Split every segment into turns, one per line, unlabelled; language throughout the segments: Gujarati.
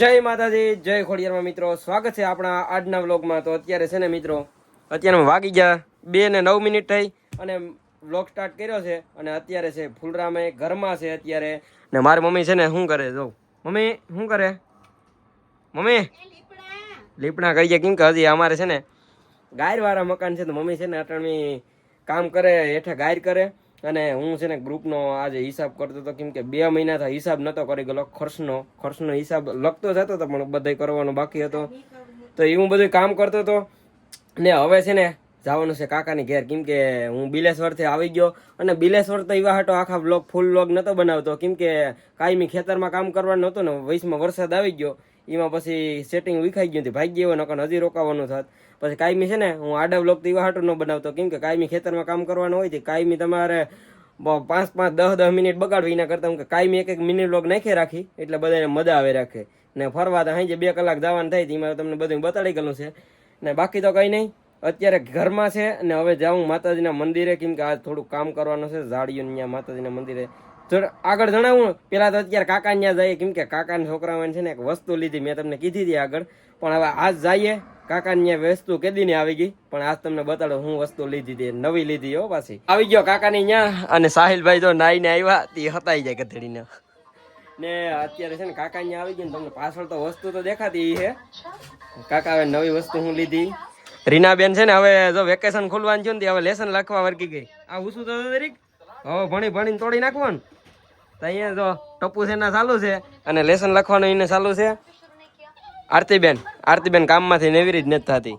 જય માતાજી, જય ખોડિયારમાં મિત્રો. સ્વાગત છે આપણા આજના વ્લોગમાં. તો અત્યારે છે ને મિત્રો, અત્યારે વાગી ગયા. બે ને નવ મિનિટ થઈ અને વ્લોગ સ્ટાર્ટ કર્યો છે અને અત્યારે છે ફૂલરામે ઘરમાં છે અત્યારે. ને મારી મમ્મી છે ને શું કરે? જો, મમ્મી, શું કરે? મમ્મી? લીપણા કરી ગયા કેમ કે હજી અમારે છે ને ગાયરવાળા મકાન છે તો મમ્મી છે ને અટણમી કામ કરે, હેઠે ગાયર કરે. અને હું છે ને ગ્રુપનો આજે હિસાબ કરતો હતો, કેમ કે બે મહિનાથી હિસાબ નતો કરી ગયેલો ખર્ચનો ખર્ચનો હિસાબ લખતો જતો હતો પણ બધે કરવાનો બાકી હતો. તો એ હું બધું કામ કરતો હતો. ને હવે છે ને જવાનું છે કાકાની ઘેર, કેમ કે હું બિલેશ્વરથી આવી ગયો અને બિલેશ્વર તો એવા હતો આખા બ્લોક ફૂલ બ્લોક નહોતો બનાવતો. કેમ કે કાયમી ખેતરમાં કામ કરવાનું નહોતું ને, વયસમાં વરસાદ આવી ગયો. એમાં પછી સેટિંગ વિખાઈ ગયું હતું. ભાગી ગયો નકર હજી રોકાવાનું થાત. પછી કાયમી છે ને, હું આડા બ્લોક તો એવા હાટું ન બનાવતો. કેમ કે કાયમી ખેતરમાં કામ કરવાનું હોય છે. કાયમી તમારે પાંચ પાંચ, દસ દસ મિનિટ બગાડવી એના કરતાં. હું કે કાયમી એક એક મિનિટ બ્લોક નાખી રાખી, એટલે બધાને મજા આવે રાખે. ને ફરવા તો સાંજે બે કલાક જવાનું થાય એમાં તમને બધું બતાડી ગયેલું છે. ને બાકી તો કંઈ નહીં. અત્યારે ઘરમાં છે અને હવે જાઉં માતાજીના મંદિરે. કેમ કે આ થોડું કામ કરવાનું છે ઝાડીઓ ત્યાં માતાજીના મંદિરે આગળ જણાવું, પેલા તો અત્યારે કાકા ત્યાં જઈએ, કેમ કે કાકાના છોકરાઓને છે ને એક વસ્તુ લીધી, મેં તમને કીધી હતી આગળ. પણ હવે આજ જઈએ કાકા ત્યાં વસ્તુ કેદી ની આવી ગઈ, પણ આજ તમને બતાડો હું વસ્તુ લીધી હતી નવી લીધી હો પાછી. આવી ગયો કાકાની ત્યાં, અને સાહિલભાઈ તો નાઈને આવ્યા, તે હતાઈ જાય ગધેડીને. ને અત્યારે છે ને કાકા અહીંયા આવી ગયા ને, તમને પાછળ તો વસ્તુ તો દેખાતી છે કાકા હવે નવી વસ્તુ હું લીધી. રીનાબેન છે ને હવે જો વેકેશન ખુલવાનું છે ને હવે લેસન લખવા વર્ગી ગઈ. આ ઉસું તો દરેક. હવે ભણી ભણીને તોડી નાખવાનું. તો અહીંયા જો ટપુ છે ચાલુ છે અને લેસન લખવાનું એને ચાલુ છે. આરતીબેન આરતીબેન કામમાંથી નેવી રીત નથી થતી.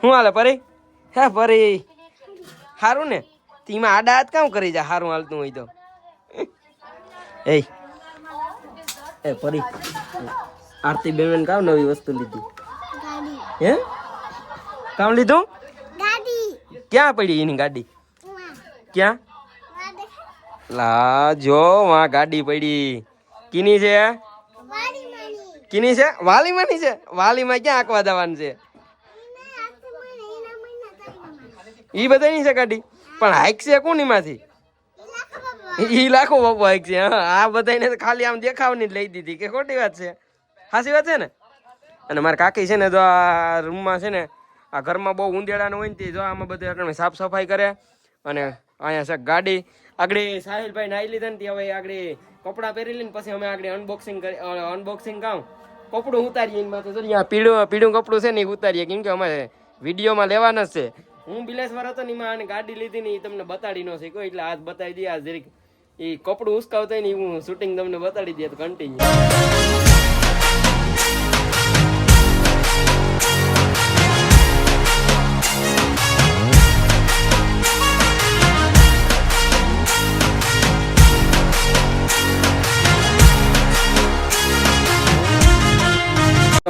શું હાલે પરી? હે પરી? સારું ને? તીમાં આડા હાથ કામ કરી જા સારું હાલતું હોય તો. એ. એ પરી આરતી બેન કામ નવી વસ્તુ લીધી. હે? કામ લીધું? ક્યાં પડી એની ગાડી? ક્યાં? લા, જો માં ગાડી પડી. કીની છે? કીની છે? વાલીમાંની છે? વાલીમાં ક્યાં આંકવા જવાનું છે? ઈ બધાની છે ગાડી? પણ હાઈક છે કોનીમાંથી? ઈ લાખો બાપુ હાઈક છે આ બધાને તો ખાલી આમ દેખાવની લઈ દીધી. કે ખોટી વાત છે? સાચી વાત છે ને? અને મારા કાકી છે ને જો આ રૂમમાં છે ને, આ ઘરમાં બહુ ઉંદેડાનું હોય ને તે જો આમાં બધું સાફ સફાઈ કરે. અને અહીંયા છે ગાડી. આગળ સાહિલભાઈ નાઈ લીધા ને ત્યાં હવે આગળ કપડાં પહેરી લઈને પછી અમે આગળ અનબોક્સિંગ કરી અનબોક્સિંગ કામ. કપડું ઉતારીએ એમાં તો અહીંયા પીળું પીળું કપડું છે ને એ ઉતારીએ. કેમ કે અમારે વિડીયોમાં લેવાના જ છે. હું બિલેશ્વર હતો ને એમાં ગાડી લીધી ને એ તમને બતાડી ન શક્યો. એટલે આજ બતાવી દઈએ આ જરીક એ કપડું ઉસકાવતા ને હું શૂટિંગ તમને બતાડી દે તો કન્ટિન્યુ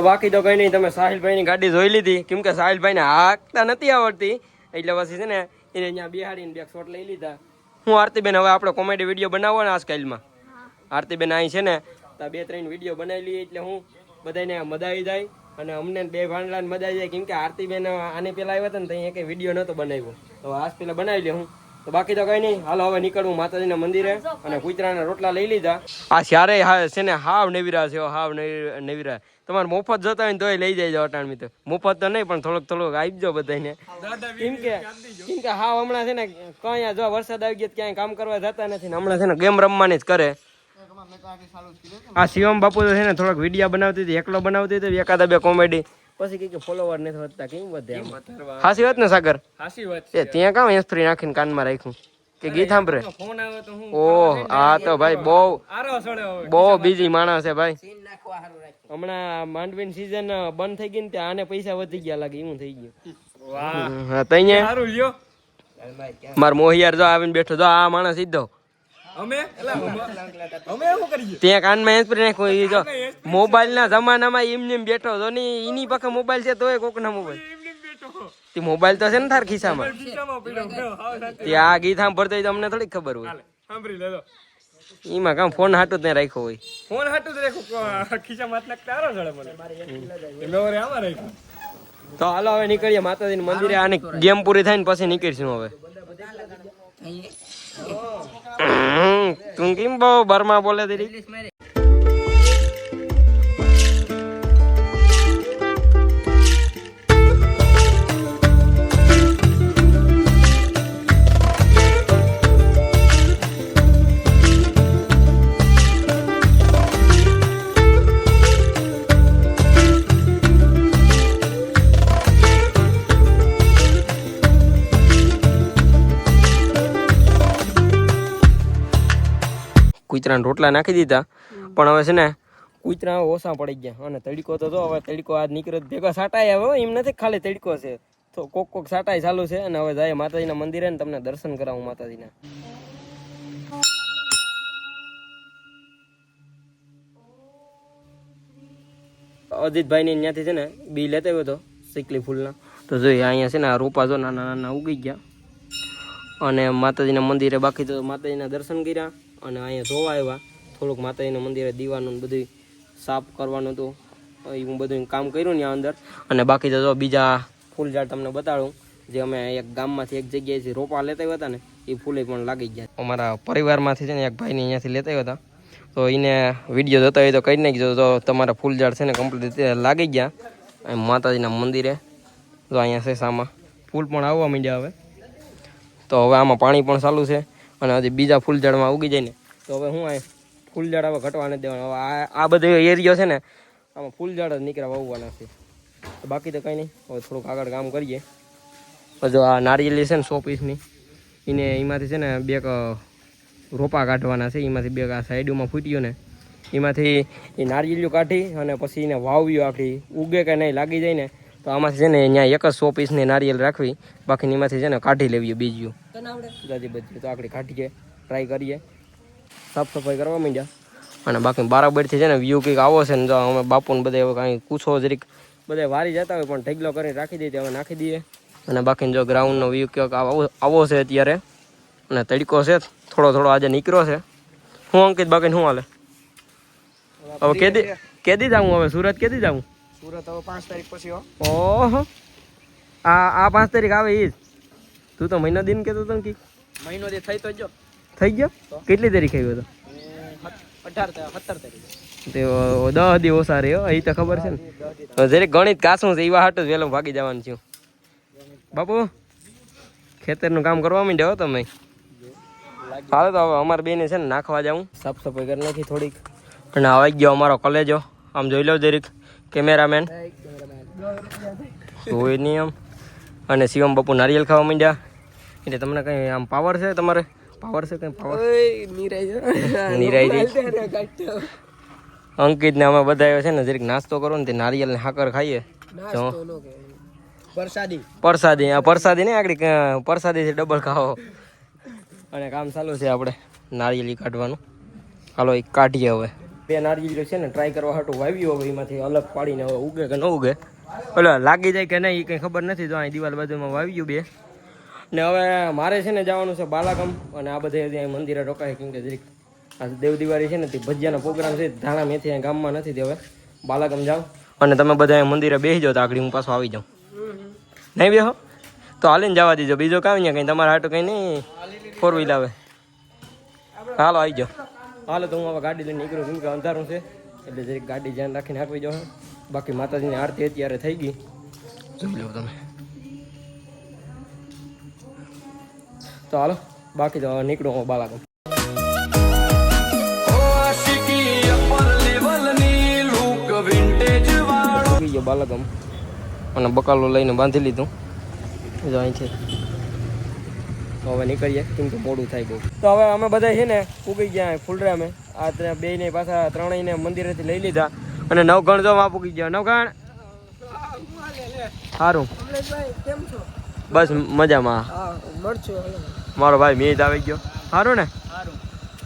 તો બાકી તો કઈ નહીં તમે સાહિલભાઈની ગાડી જોઈ લીધી. કેમ કે સાહિલભાઈને હાંકતા નથી આવડતી. એટલે પછી છે ને એને અહીંયા બિહાડીને બે શોટ લઈ લીધા. હું આરતીબેન હવે આપણે કોમેડી વીડિયો બનાવવાનો આ સ્ટાઇલમાં આરતીબેન અહીં છે ને તો બે ત્રણ વીડિયો બનાવી લઈએ એટલે હું બધાને મદાવી જાય અને અમને બે ભાંડલાને મજા આવી જાય. કેમ કે આરતીબેન આને પેલા આવ્યા હતા ને ત્યાં એક કંઈ વીડિયો નહોતો બનાવ્યો. તો આજ પેલા બનાવી લે હું. તો બાકી તો કઈ નહીં. હાલો હવે નીકળવું માતાજીના મંદિરે અને કુતરાના રોટલા લઈ લીધા. આ સારે હા છે ને હાવ નેવીરા છે, હાવ નેવી- નેવીરા. તમારે મફત જતા હોય ને તોય લઈ જાય અટાણ મિત્રો. મફત તો નહીં, પણ થોડોક થોડોક આપજો બધાને કેમ કે કેમ કે હાવ હમણાં છે ને કઈ જો વરસાદ આવી ગયો ક્યાંય કામ કરવા જતા નથી ને હમણાં છે ને ગેમ રમવાની જ કરે. આ શિવમ બાપુ તો છે ને થોડોક વિડીયા બનાવતી હતી, એકલો બનાવતી હતી, એકાદા બે કોમેડી. પછી કઈ કે ફોલોવર નથી વધતા કેમ વધે હાસી વાત ને સાગર?
હાસી વાત
એ ત્યાં કામ એસ્પ્રી નાખીને કાનમાં રાખ્યું. કે ગીત સાંભળે?
ફોન આવે તો હું
ઓહ આ તો ભાઈ બહુ
આરો
બહુ બીજી માણસ છે ભાઈ. હમણાં માંડવીની સીઝન બંધ થઈ ગઈ ને ત્યાં આને પૈસા વધી ગયા લાગે એવું થઈ ગયું.
વાહ.
હા તો
સારું લ્યો.
માર મોહિયાર જો આવીને બેઠો જો આ માણસ સીધો ત્યાં કાનમાં એસ્પ્રી નાખો એ જો મોબાઈલ ના જમાનામાં એમને એમ બેઠો તો ને એની પાસે મોબાઈલ છે તોય કોક ના મોબાઈલ
જ
તે મોબાઈલ તો છે ને તાર ખિસ્સામાં.
ત્યાં
તે આ ગીત સાંભળતો હોય તો અમને થોડી ખબર હોય.
સાંભળી લેજો.
એમાં કામ ફોન હાટું ત્યાં રાખ્યો હોય.
ફોન હાટું જ રાખો ખિસ્સામાં નાખતા આરો જડે મને. એટલે વરે આમાં રાખ્યું.
તો હાલો હવે નીકળીએ માતાજીના મંદિરે આની ગેમ પૂરી થાય ને પછી નીકળીશું હવે. તું કેમ બહુ બરમાં બોલે દીધી કૂતરાને રોટલા નાખી દીધા. પણ હવે છે ને કૂતરા ઓછા પડી ગયા. અને તડકો તો હવે તડકો આજ નીકળ્યો ભેગો સાટાય હવે એમ નથી ખાલી તડકો છે. તો કોક કોક સાટાય ચાલુ છે. અને હવે જાય માતાજીના મંદિરે ને તમને દર્શન કરાવું માતાજીના. અજીતભાઈ ને ત્યાંથી છે ને બી લેતા આવ્યો હતો સિકલી ફૂલના. તો જોઈએ અહીંયા છે ને આ રોપા જો નાના નાના ઉગી ગયા. અને માતાજીના મંદિરે બાકી તો માતાજીના દર્શન કર્યા. અને અહીંયા જોવા આવ્યા. થોડુંક માતાજીના મંદિરે દીવાનું બધું સાફ કરવાનું હતું. એ હું બધું કામ કર્યું ને અંદર. અને બાકી તો બીજા ફૂલ ઝાડ તમને બતાડું. જે અમે એક ગામમાંથી એક જગ્યાએથી રોપા લેતા આવ્યા હતા ને, એ ફૂલે પણ લાગી ગયા. અમારા પરિવારમાંથી છે ને એક ભાઈને અહીંયાથી લેતા આવ્યા હતા. તો એને વીડિયો જોતા હોય તો કહી નાખજો. તો તમારા ફૂલ ઝાડ છે ને કમ્પ્લીટ રીતે લાગી ગયા. માતાજીના મંદિરે. તો અહીંયા છે સામા. ફૂલ પણ આવવા માંડ્યા હવે. તો હવે આમાં પાણી પણ ચાલુ છે. અને હજી બીજા ફૂલ ઝાડમાં ઉગી જાય ને, તો હવે હું આ ફૂલ ઝાડ હવે ઘટવા નથી દેવાના. હવે આ આ બધો એરિયો છે ને, આમાં ફૂલ ઝાડ જ નીકળ્યા વાવવાના છે. બાકી તો કંઈ નહીં, હવે થોડુંક આગળ કામ કરીએ. જો આ નારિયેલી છે ને સો પીસની, એને એમાંથી છે ને બે રોપા કાઢવાના છે. એમાંથી બે આ સાઈડમાં ફૂટ્યું ને, એમાંથી એ નારિયેલીઓ કાઢી અને પછી એને વાવ્યું આખી. ઉગે કે નહીં લાગી જાય ને તો આમાંથી છે ને અહીંયા એક જ સો પીસની નારિયેલ રાખવી બાકી એમાંથી છે ને કાઢી લેવી બીજું. જાજી બધી તો આકડી કાઢીએ ટ્રાય કરીએ. સાફ સફાઈ કરવા માંડ્યા. અને બાકી બારાબરથી છે ને વ્યૂ કંઈક આવો છે ને જો અમે બાપુને બધે હવે કાંઈ કૂછો જરીક બધે વારી જતા હોય પણ ઢગલો કરીને રાખી દઈએ હવે નાખી દઈએ. અને બાકી જો ગ્રાઉન્ડનો વ્યૂ ક્યાંક આવો આવો છે અત્યારે અને તડકો છે થોડો થોડો આજે નીકળ્યો છે. હું અંકિત બાકી શું હાલે? હવે કેદી કેદી જાઉં હવે? સુરત કેદી જાઉં?
સુરત હવે પાંચ તારીખ પછી
ઓહો. આ આ પાંચ તારીખ આવે એ જ. તું તો મહિનો દિન કેતો હતો ને કે.
મહિનો જે થઈ તો જો
થઈ ગયો? કેટલી તારીખ આવ્યો હતો
અઢાર સત્તર તારીખ.
તે દસ દી ઓછા રહ્યો એ તો ખબર છે ને. જરીક ગણિત કાસું છે એવા હાટું જ વહેલું ભાગી જવાનું છું બાપુ ખેતરનું કામ કરવા માંડ્યો હો તમે? હાલો તો હવે અમારે બેને છે ને નાખવા જાઉં. સાફ સફાઈ કરી નાખી થોડીક. અને આવી ગયો અમારો કોલેજો આમ જોઈ લો જરીક. કેમેરામેન. હોય નહીં આમ અને શિવમ બાપુ નારિયેલ ખાવા માંડ્યા. એટલે તમને કઈ આમ પાવર છે તમારે? પાવર છે કઈ પાવર નિરાઈ અંકિત ને અમે બધા છે ને જરીક નાસ્તો કરો ને તે નારિયેલ ને હાકર ખાઈએ. તો
વરસાદી
પરસાદી. આ પરસાદી ને આગળ પરસાદી છે ડબલ ખાવો. અને કામ ચાલુ છે આપણે નારિયેલી કાઢવાનું. હાલો એ કાઢીએ હવે. બે નારિયેલી છે ને ટ્રાય કરવા હાટું વાવ્યું હવે એમાંથી અલગ પાડીને હવે ઉગે કે ન ઉગે. એટલે લાગી જાય કે નહીં એ કંઈ ખબર નથી તો અહીં દિવાલ બાજુમાં વાવ્યું બે. ને હવે મારે છે ને જવાનું છે બાલાગમ અને આ બધે ત્યાં મંદિરે રોકાય કેમ કે જરીક આ દેવ દિવાળી છે ને તે ભજીયાનો પ્રોગ્રામ છે ધાણા મેથી અહીંયા ગામમાં નથી તે હવે. બાલાગમ જાઓ. અને તમે બધા મંદિરે બેસી જાઓ તો આગળ હું પાછો આવી જાઉં. નહીં બેહો? તો હાલીને જવા દીજો. બીજો કાંઈ નહીં કંઈ તમારા હાટું કંઈ નહીં. ફોર વ્હીલ આવે. હાલો આવી જાઓ. હાલો તો હું હવે ગાડી લઈને નીકળું કેમ કે અંધારું છે એટલે જરીક ગાડી ધ્યાન રાખીને આપી જાઓ બાકી માતાજીની આરતી અત્યારે થઈ ગઈ. જોઈ લો તમે. તો હાલો બાકી તો નીકળું હું બાલાગામ બાલાગામ અને બકાલો લઈને બાંધી લીધું. જો અહીં છે. તો હવે નીકળીએ કેમ કે મોડું થાય બહુ. તો હવે અમે બધા છે ને પૂગી ગયા ફૂલરા અમે આ ત્રણ બે ને પાછા ત્રણેયને મંદિરેથી લઈ લીધા. અને નવગણ જો માં પૂગી ગયા. નવગણ? સારું બસ મજામાં. મારો ભાઈ મેજ આવી ગયો. સારું ને?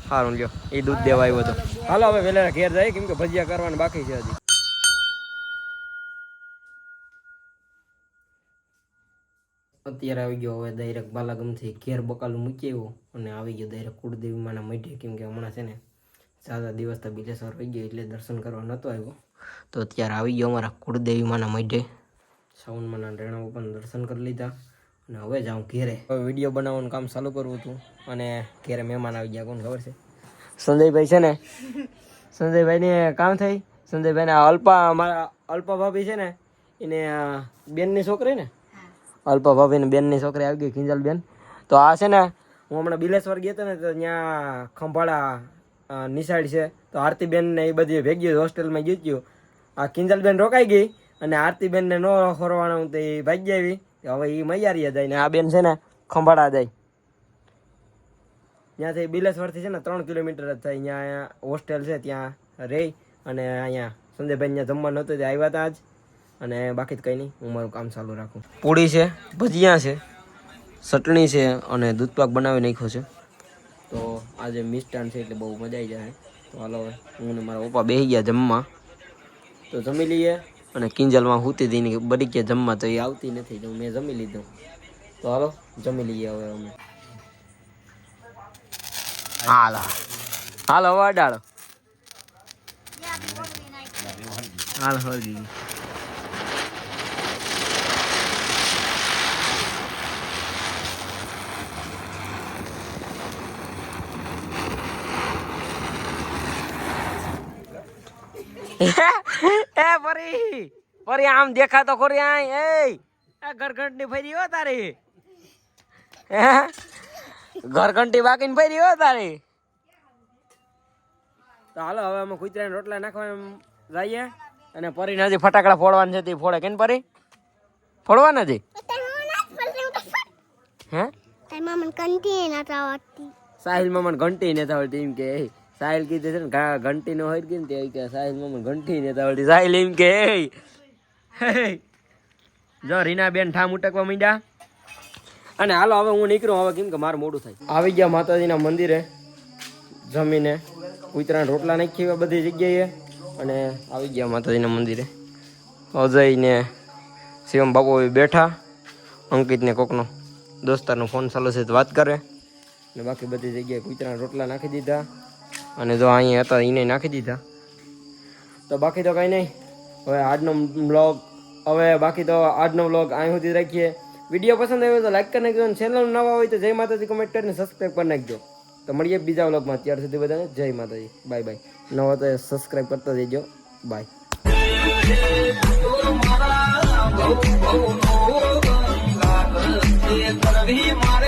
સારું
લ્યો. એ દૂધ દેવા આવ્યો હતો હાલો હવે વહેલા ઘેર જાય કેમ કે ભજીયા કરવાનું બાકી છે હજી. અત્યારે આવી ગયો, હવે ડાયરેક્ટ બાલાગમથી ઘેર બકાલું મૂકી આવ્યો અને આવી ગયો ડાયરેક્ટ કુળદેવી માના મઢે, કેમ કે હમણાં છે ને સાદા દિવસ તો બિલેશ્વર હોઈ ગયો એટલે દર્શન કરવા નહોતો આવ્યો. તો અત્યારે આવી ગયો અમારા કુળદેવી માના મઢે. સાવનમાના રેણાઓ પણ દર્શન કરી લીધા અને હવે જાઉં ઘેરે. હવે વીડિયો બનાવવાનું કામ ચાલુ કરવું હતું અને ઘેરે મહેમાન આવી ગયા, કોણ ખબર છે? સંજયભાઈ છે ને? સંજયભાઈને કામ થઈ? સંજયભાઈને અલ્પા મારા અલ્પા ભાભી છે ને, એને બેનની છોકરી ને? અલ્પા ભાભીની બેનની છોકરી આવી ગઈ કિંજલ બેન તો આ છે ને, હું હમણાં બિલેશ્વર ગયો હતો ને, તો ત્યાં ખંભાળા નિશાળી છે. તો આરતીબેન ને એ બધી ભેગી હોસ્ટેલમાં ગયું ગયું આ કિંજલબેન રોકાઈ ગઈ અને આરતીબેનને ન ખોરવાનું તો એ ભાગી આવી. હવે એ મૈયારીએ જાય ને આ બેન છે ને ખંભાળા જાય. ત્યાંથી બિલેશ્વરથી છે ને ત્રણ કિલોમીટર જ થાય. ત્યાં અહીંયા હોસ્ટેલ છે, ત્યાં રહી અને અહીંયા સંજયભાઈ ત્યાં જમવાનું હતું તે આવ્યા હતા આજ અને બાકી કંઈ નહીં, હું મારું કામ ચાલુ રાખું. પૂડી છે, ભજીયા છે, ચટણી છે અને દૂધપાક બનાવી નાખ્યો છે. તો આજે મિષ્ટાન છે એટલે બહુ મજા આવી જાય. તો હાલો હું ને મારા પપ્પા બેસી ગયા જમવા. તો જમી લઈએ અને કિંજલમાં હુતી હતી બડી ગયા જમવા, તો એ આવતી નથી, તો મેં જમી લીધું. તો હાલો, જમી લઈએ હવે અમે. હાલો. હાલો હવે હાલ એ. પરી પરી આમ દેખાતો ખોરી આય એ આ ઘરઘંટી ફરી હો તારી. હે? ઘરઘંટી બાકીને ફરી હો તારી. તો હાલો હવે અમે કુતરાને રોટલા નાખવા એમ જઈએ અને પરી હજી ફટાકડા ફોડવાના છે તે ફોડે. કેમ પરી ફોડવા નથી હે સાહિલ મામા ઘંટી નથી આવડતી એમ કે "એ, સાહિલ કીધે છે ને ઘંટી નો હોય કે ને તે કે સાહિલ મમ્મી ઘંટી ને આવડતી સાહિલ એમ કે "એ, જો રીના બેન ઠામ ઉટકવા માંડ્યા. અને હાલો હવે હું નીકળું હવે કેમ કે મારું મોડું થાય. આવી ગયા માતાજીના મંદિરે જમીને. ઉતરાણ રોટલા નાખી બધી જગ્યાએ. અને આવી ગયા માતાજીના મંદિરે. અજય ને શિવમ બાપુ બેઠા. અંકિતને કોકનો દોસ્તારનો ફોન ચાલુ છે વાત કરે. ને બાકી બધી જગ્યાએ કૂતરાના રોટલા નાખી દીધા. અને જો અહીંયા હતા એને નાખી દીધા. તો બાકી તો કંઈ નહીં. હવે આજનો બ્લોગ હવે બાકી તો આજનો બ્લોગ અહીં સુધી રાખીએ. વીડિયો પસંદ આવ્યો તો લાઈક કરી નાખજો અને ચેનલ નવા હોય તો જય માતાજી કમેન્ટ કરીને સબસ્ક્રાઈબ કરી નાખજો. તો મળીએ બીજા બ્લોગમાં ત્યાર સુધી બધાને. જય માતાજી. બાય બાય નવા તો સબસ્ક્રાઈબ કરતા જઈજો બાય
મારે